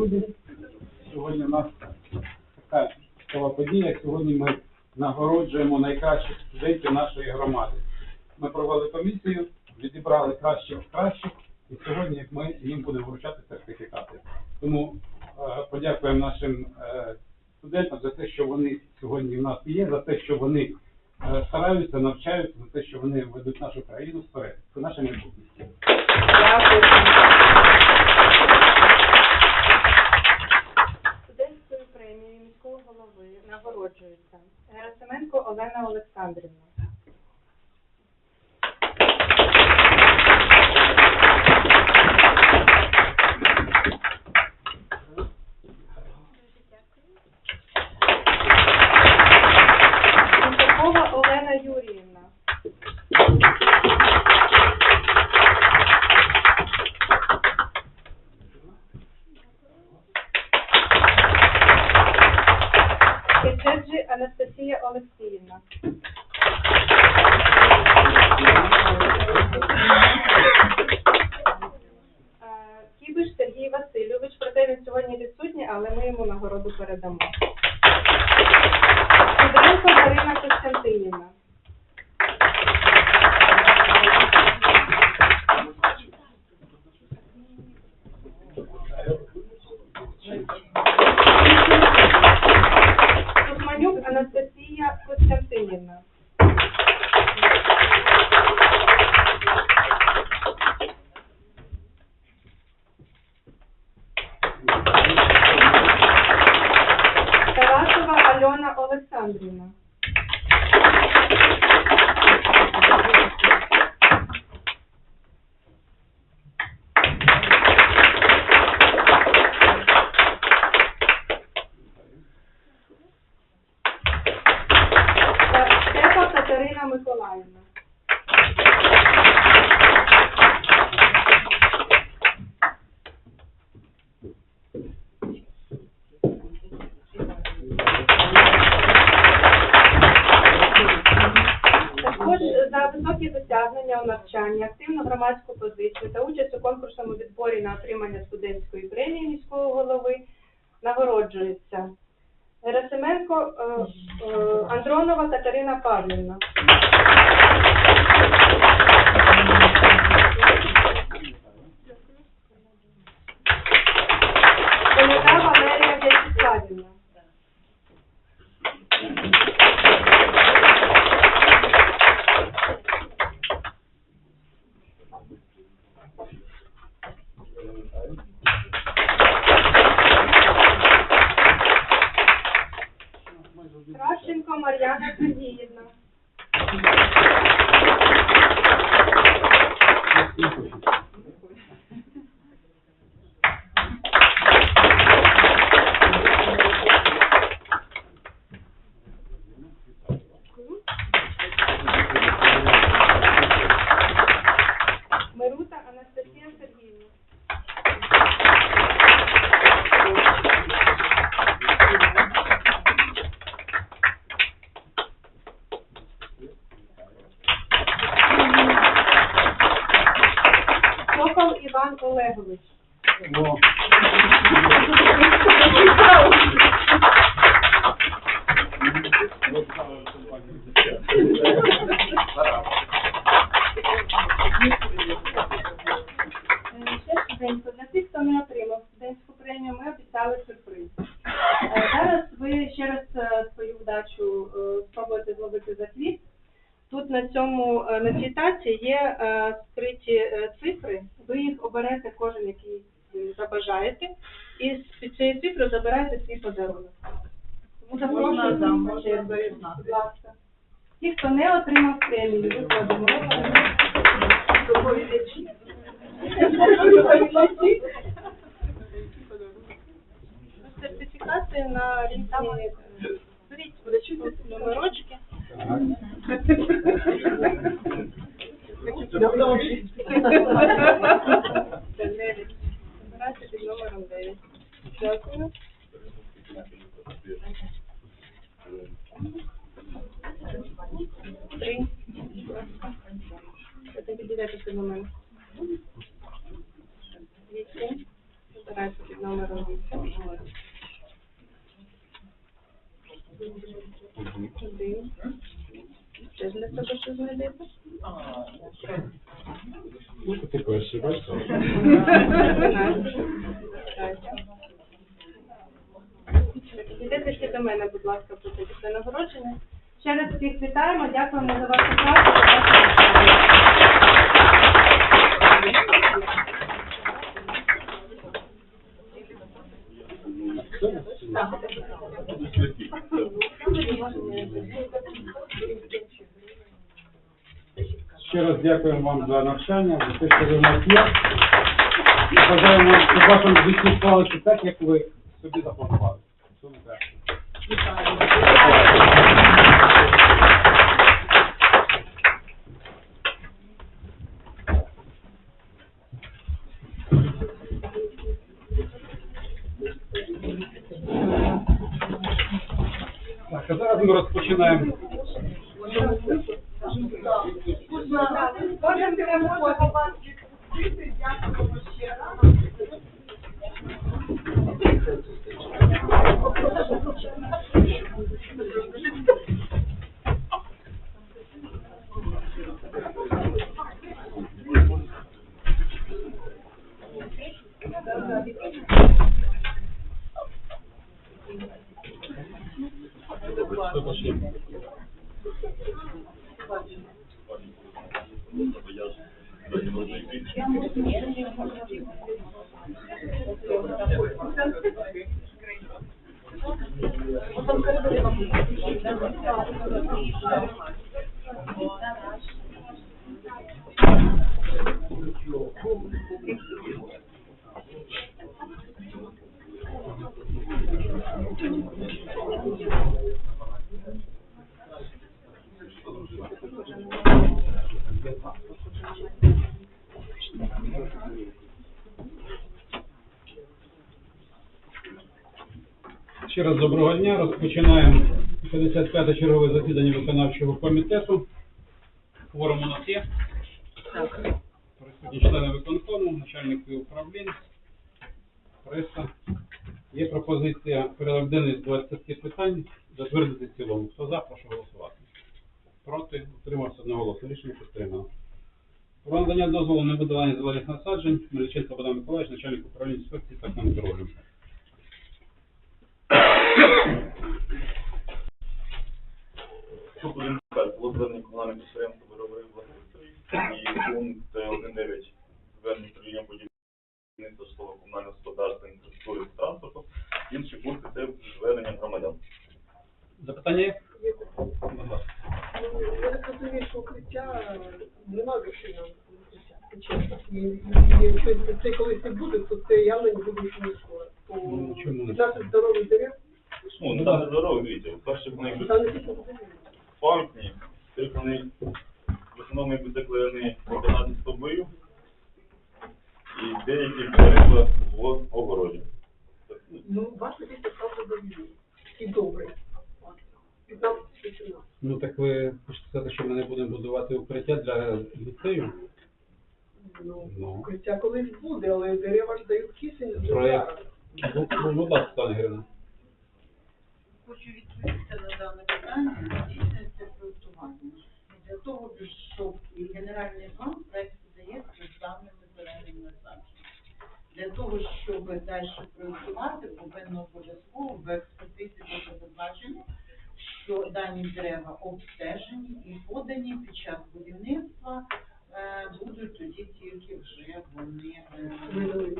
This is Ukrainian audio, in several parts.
друзі. Сьогодні у нас така цікава подія. Сьогодні ми нагороджуємо найкращих студентів нашої громади. Ми провели комісію, відібрали кращих кращих, і сьогодні ми їм будемо вручати сертифікати. Тому е, подякуємо нашим е, студентам за те, що вони сьогодні в нас є, за те, що вони е, стараються, навчаються, за те, що вони ведуть нашу країну вперед. Це наше майбутнє. Студентською премією міського голови нагороджується Герасименко Олена Олександрівна. Кичеджі Анастасія Олексіївна. Кібиш Сергій Васильович, проте він сьогодні відсутній, але ми йому нагороду передамо. Кудренко Марина Костянтинівна. Олександрівна. Високі досягнення у навчанні, активну громадську позицію та участь у конкурсному відборі на отримання студентської премії міського голови нагороджується Герасименко е, е, Андронова Катерина Павлівна. Кравченко Іван Олегович. Ну, Е, є е, скриті е, цифри. Ви їх оберете кожен, який забажаєте, і з цієї цифри забираєте свій подарунок. Тому запрошую черзу. Будь ласка. Ті, хто не отримав премію, виходимо. Сертифікати на різні е, беріть номерочки. Збирайте під номером 9. Дякую. Три. Це підійдете до мене. Вісім. Збирайте під номером вісім. Один. Ще для себе що знайдете? Ти перший бачиш? Ідете ще до мене, будь ласка, про це після нагородження. Ще раз всіх вітаємо, дякуємо за вашу працю. за вашу участь. Ще раз дякуємо вам за навчання, за те, що ви в нас є. Бажаємо, щоб вашому житті склалося так, як ви собі запланували. Всього. Так, а зараз ми розпочинаємо. Кожен переможе побачити. Дякуємо Ще раз доброго дня. Розпочинаємо 55-те чергове засідання виконавчого комітету. Форум у нас є. Присутні члени виконкому, начальники управлінь, преса. Є пропозиція порядок денний з 20 питань затвердити в цілому. Хто за, прошу голосувати. Проти, утримався одноголосно. Рішення підтримано. Про надання дозволу на видавання зелених насаджень Мельченко Богдан Миколаївич, начальник управління інспекції та контролю. Тут один пункт було звернення комунальних підприємств виробних благоустрій і пункт 1.9 звернення управління будівництва житлового комунального господарства, інфраструктури та транспорту. Інші пункти це звернення громадян. Запитання є? Будь ласка. Я так розумію, що укриття нема грошей на укриття, чесно. І, і якщо це колись не буде, то це явно не буде скоро. По Ну, чому не 15 здорових дерев, Ну, не там здорові, дивіться, перше вони пам'ятні, тільки вони в основному якби заклеєні 11 стовбою і деякі дерева в огороді. Ну, ваш місце правда довільний. І добрий. 15-18. Ну так ви хочете сказати, що ми не будемо будувати укриття для ліцею? Ну, Ну. укриття колись буде, але дерева ж дають кисень Проект. Ну, ну, будь ласка, Оксана Григорівна. Хочу відповісти на дане питання, здійснюється проєктування. Для того, щоб генеральний план проект подається з даними зеленим насадженням. Для того, щоб далі проєктувати, повинно обов'язково в експертизі бути зазначено, що дані дерева обстежені і подані під час будівництва будуть тоді тільки вже вони е, виведені.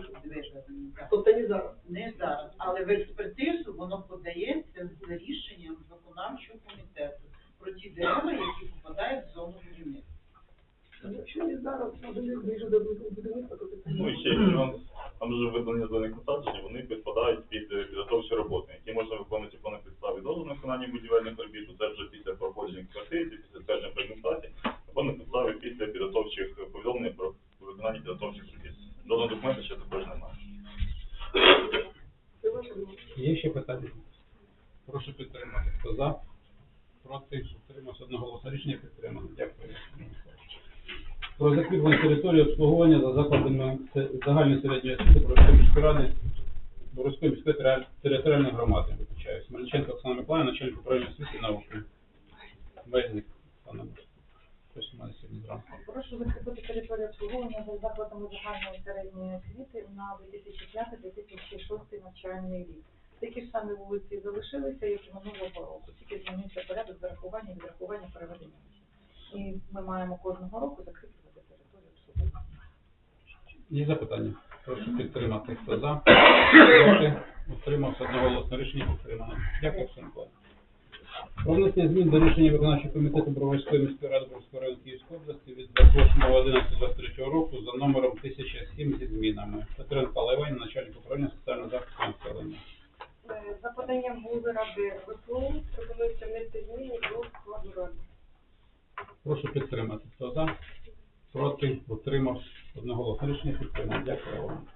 Тобто не зараз. не зараз, але в експертизу воно подається з рішенням виконавчого комітету про ті дерева, які попадають в зону будівництва. Якщо не зараз, а вони ближе до будівництва, то це Ну і ще там вже видані зелених насаджень, вони підпадають під е, підготовчі роботи, які можна виконувати по на підставі дозволу на виконання будівельних робіт, це вже після проходження експертизи, після ствердження презентації, або на підставі після підготовчих повідомлень про виконання підготовчих робіт. Жодного документа ще також немає. Є ще питання? Прошу підтримати. Хто за? Проти? Утримався одноголосно. Рішення підтримано. Дякую. Про закріплення території обслуговування за закладами загальної середньої освіти Борської міської ради Борської міської територіальної громади. Вибачаю. Смельченко Оксана Миколаївна, начальник управління освіти науки. Мельник. Пане Прошу закріпити територію обслуговування за закладами загальної середньої освіти на 2005-2006 навчальний рік. Такі ж самі вулиці залишилися, як і минулого року, тільки змінився порядок зарахування і відрахування переведення. І ми маємо кожного року закріплювати територію обслуговування. Є запитання? Прошу підтримати. Хто за? Проти? Утримався одноголосно. Рішення підтримано. Дякую, Миколаївна. Про внесення змін до рішення виконавчого комітету Броварської міської ради Броварського району Київської області від 28.11.23 року за номером 1007 зі змінами. Петренко Алла Іванівна, начальник управління соціального захисту населення. Е, За поданням голови ради ВПУ пропонується внести зміни до складу ради. Прошу підтримати. Хто за? Проти? Утримався одноголосно. Рішення підтримано. Дякую вам.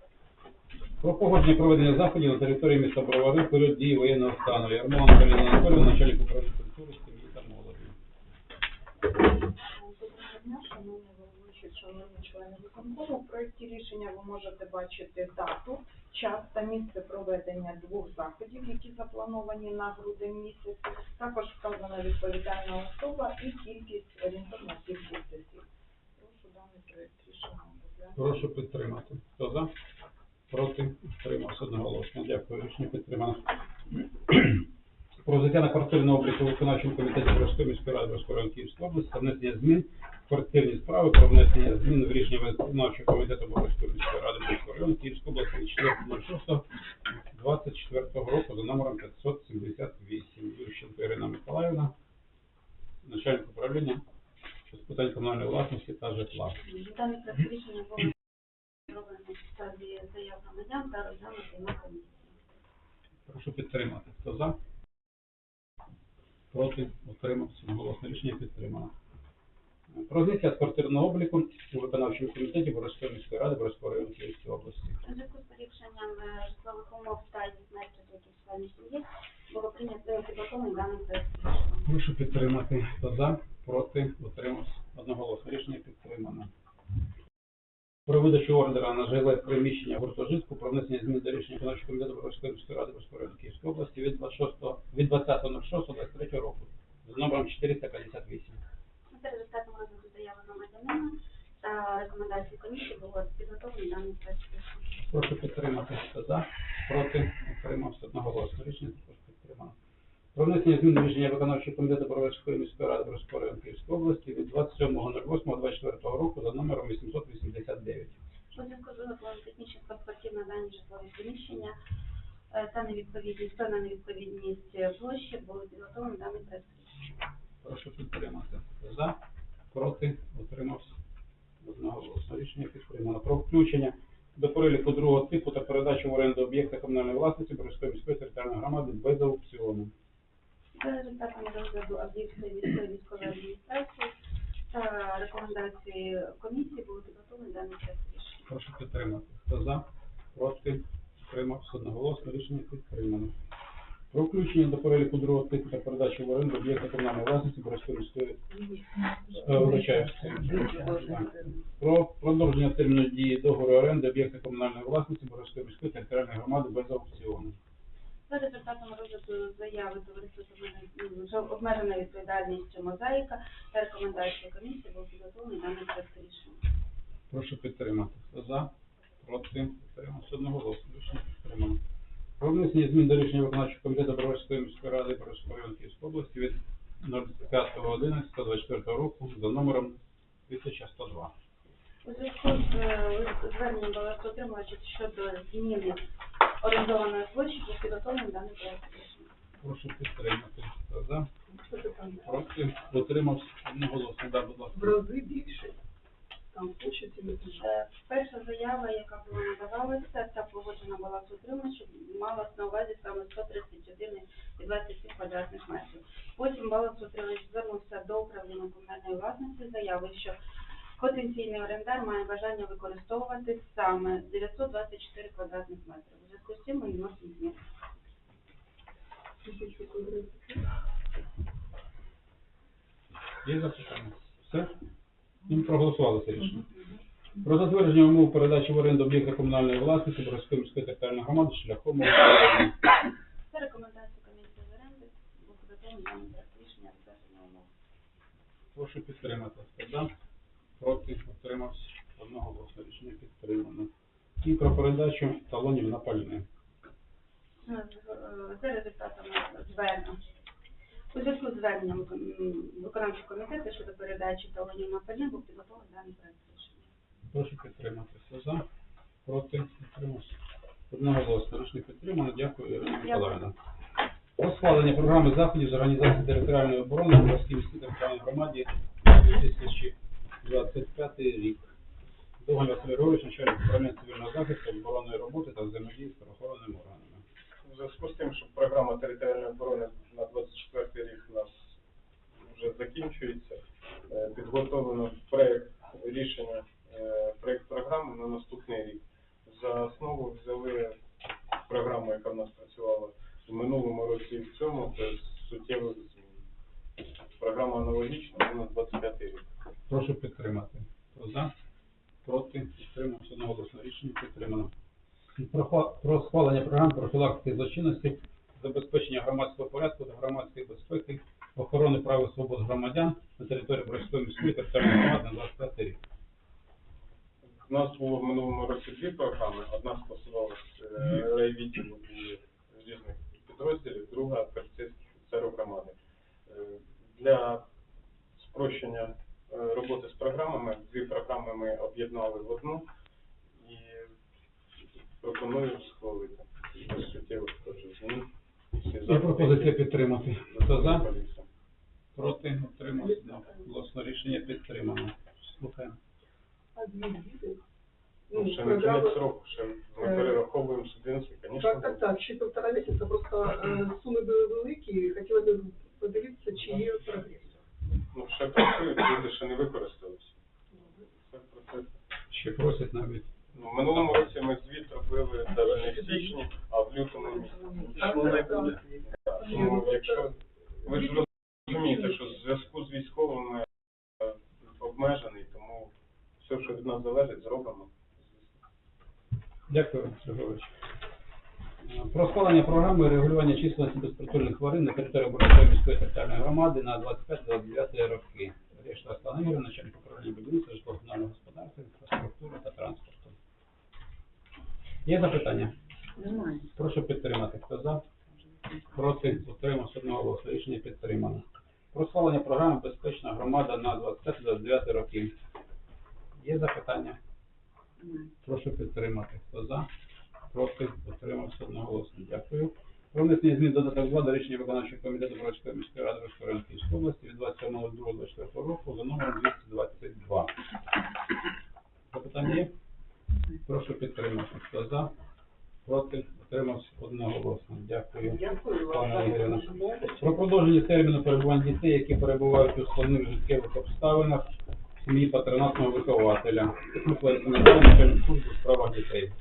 Про погодження проведення заходів на території міста Бровари в період дії воєнного стану. Ярмолан Галина Анатолійовна, начальник управління культури, сім'ї та молоді. В проєкті рішення ви можете бачити дату, час та місце проведення двох заходів, які заплановані на грудень місяць. Також вказана відповідальна особа і кількість орієнтовна кількість осіб. Прошу даний проєкт рішення. Прошу підтримати. Хто за? Проти? Утримався одноголосно. Дякую. Рішення підтримано. Про взяття на квартирний облік у виконавчому комітеті Бровської міської ради району Київської області та внесення змін в квартирні справи про внесення змін в рішення виконавчого комітету Бровської міської ради Бровського району Київської області від 4.06.24 року за номером 578. Ющенко Ірина Миколаївна, начальник управління з питань комунальної власності та житла. Даний проект рішення було зроблено на підставі заяв громадян та розглянути на комісії. Прошу підтримати. Хто за? Проти? Утримався. Голосне рішення підтримано. Про зняття з квартирного обліку у виконавчому комітеті Боровської міської ради Боровського району Київської області. У зв'язку з поліпшенням е, житлових умов та дітей які в членів сім'ї було прийнято підготовлений даний проект. Прошу підтримати. Хто за? Проти? Утримався. Одноголосне рішення підтримано. Про видачу ордера на жиле приміщення гуртожитку про внесення змін до рішення виконавчого комітету Боровської міської ради Боровського Київської області від 26 від 20.06.23 року з номером 458. За результатом розгляду заяви громадянина та рекомендацій комісії було підготовлений даний проект. Прошу підтримати. За? Проти? Утримався одноголосно. Рішення також підтримано. Про внесення змін до рішення виконавчого комітету Боровської міської ради Боровського району Київської області від 27.08.24 року за номером 889. У зв'язку з виникленням технічних паспортів на дані житлові приміщення е, та невідповідність, та на невідповідність площі були підготовлені даний проект. Прошу підтримати. За? Проти? Утримався одноголосно. Рішення підтримано. Про включення до переліку другого типу та передачу в оренду об'єкта комунальної власності Боровської міської територіальної громади без аукціону. За результатами розгляду об'єктів міської військової адміністрації та рекомендації комісії були підготовлені дані проект рішення. Прошу підтримати. Хто за? Проти? Утримався одноголосно. Рішення підтримано. Про включення до переліку другого типу та передачу в оренду об'єкта комунальної власності міської Е, про продовження терміну дії договору оренди об'єкта комунальної власності Боровської міської територіальної громади без аукціону. За результатами розгляду заяви товариства з обмеженою- з обмеженою відповідальністю мозаїка та рекомендації комісії був підготовлений даний проект рішення. Прошу підтримати. Хто за? Проти? Підтримався одноголосно. Рішення підтримано. Про внесення змін до рішення виконавчого комітету Боровської міської ради Боровського району Київської області від 05.11.24 року за номером 1102. У зв'язку з е, зверненням балансоутримувачів щодо зміни орендованої площі був підготовлений даний проект рішення. Прошу підтримати. Хто за? Що це там? Проти? Утримався одноголосно. Да, будь ласка. В рази більше. Там площаді не дуже. Е, Перша заява, яка була надавалася, та погоджена була з утримувачем, мала на увазі саме 131 і 27 квадратних метрів. Потім баланс утримувач звернувся до управління комунальної власності з заявою, що потенційний орендар має бажання використовувати саме 924 квадратних метри. У ми. Тисячу квадратів. Є запитання? Все? Ну, проголосували це рішення. Про затвердження умов передачі в оренду об'єкта комунальної власності Борської міської територіальної громади шляхом. Це рекомендація комісії з оренди, проект рішення затвердження умов. Прошу підтримати. За? Проти? Утримався? Одного голосу рішення підтримано. І про передачу талонів на пальне. Е, за результатами звернення. У зв'язку з зверненням виконавчого комітету щодо передачі талонів на пальне був підготовлений даний проект рішення. Прошу підтримати. Все за, проти, підтримався. Одноголосно. Рішення підтримано. Дякую, Ірина Миколаївна. Про схвалення програми заходів з організації територіальної оборони в міській територіальній громаді 2000 Програма аналогічна, але на 25 рік. Прошу підтримати. Хто за? Проти? Підтримався одноголосно. Рішення підтримано. Про, схвалення програм профілактики злочинності, забезпечення громадського порядку та громадської безпеки, охорони прав і свобод громадян на території Борської міської територіальної громади на 25 рік. У нас було в минулому році дві програми. Одна стосувалася е, райвідділу і різних підрозділів, друга поліцейських офіцерів громади. Для спрощення е, роботи з програмами, дві програми ми об'єднали в одну і пропоную схвалити без суттєвих теж змін. Є пропозиція підтримати. Хто за? Проти? Утримався. Голосно рішення підтримано. Слухаємо. А дві діти. Ну, ще не програма- кінець року, ще ми Е, перераховуємо субвенції, звісно. Так, так, так, ще півтора місяця, просто е, суми були великі, хотіла б подивитися, чи є прогрес. Ну, ще працюють, люди ще не використалися. Це процес. Ще просять навіть. Ну, в минулому році ми звіт робили навіть не в січні, а в лютому місяці. Тому якщо ви ж розумієте, що в зв'язку з військовими е, обмежений, тому все, що від нас залежить, зробимо. Дякую, Сергійович. Про схвалення програми регулювання численності безпритульних тварин на території Борської міської територіальної громади на 25-29 роки. Решта Ігорівна, начальник управління будівництва, житлово-комунального господарства, інфраструктури та транспорту. Є запитання? Немає. Прошу підтримати. Хто за? Проти? Утримався одного голосу. Рішення підтримано. Про схвалення програми Безпечна громада на 25-29 роки. Є запитання? Прошу підтримати. Хто за? Проти? Утримався одноголосно. Дякую. Про внесення змін до додаток 2 до рішення виконавчого комітету Борської міської ради Борської області від 27.02.24 року за номером 222. Запитання є? Прошу підтримати. Хто за? Проти? Утримався одноголосно. Дякую. Дякую Пане вам. Про продовження терміну перебування дітей, які перебувають у складних життєвих обставинах сім'ї патронатного вихователя. Служби у справах дітей.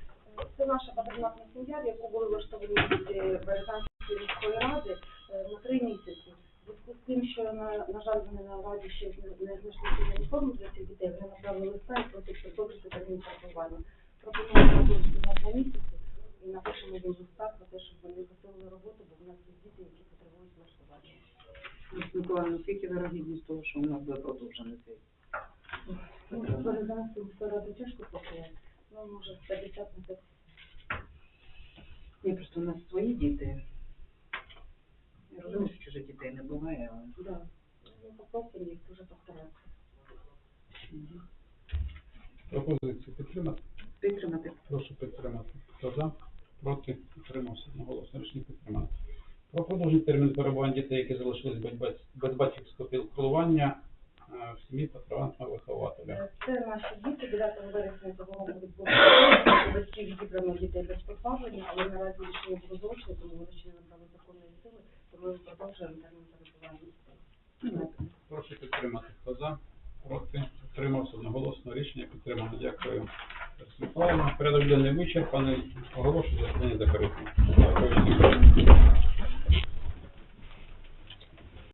Це наша патронатна сім'я, в яку були влаштовані діти Березанської міської ради е, на три місяці. Зв'язку з тим, що, на, на жаль, вони на раді ще не знайшли сімейну форму для цих дітей, вони направили листа і просять продовжити термін перебування. Пропонуємо продовжити на два місяці і напишемо їм листа про те, щоб вони посилили роботу, бо в нас є діти, які потребують влаштування. Миколаївна, скільки вирогідність того, що у нас буде продовжений цей? Березанської міської ради тяжко працювати, ну, може, 50 на 50. Ні, просто у нас свої діти. Я розумію, що чужих дітей не буває, але... Да. Ну, попросимо їх дуже постаратися. Пропозицію підтримати. Підтримати. Прошу підтримати. Хто за? Проти? Утримався одноголосно. Рішення підтримано. Про продовження терміну перебування дітей, які залишились без бать- без батьківського піклування в сім'ї патронатного вихователя. Це наші діти 9 вересня цього року батьків відібрано дітей без позбавлення, але наразі рішення було зручне, тому вони ще не набрали законної сили, тому ми продовжуємо термін перебування. Прошу підтримати. Хто за? Проти? Утримався одноголосно. Рішення підтримано. Дякую. Світлана. Порядок денний вичерпаний. Оголошую засідання закритим. Дякую.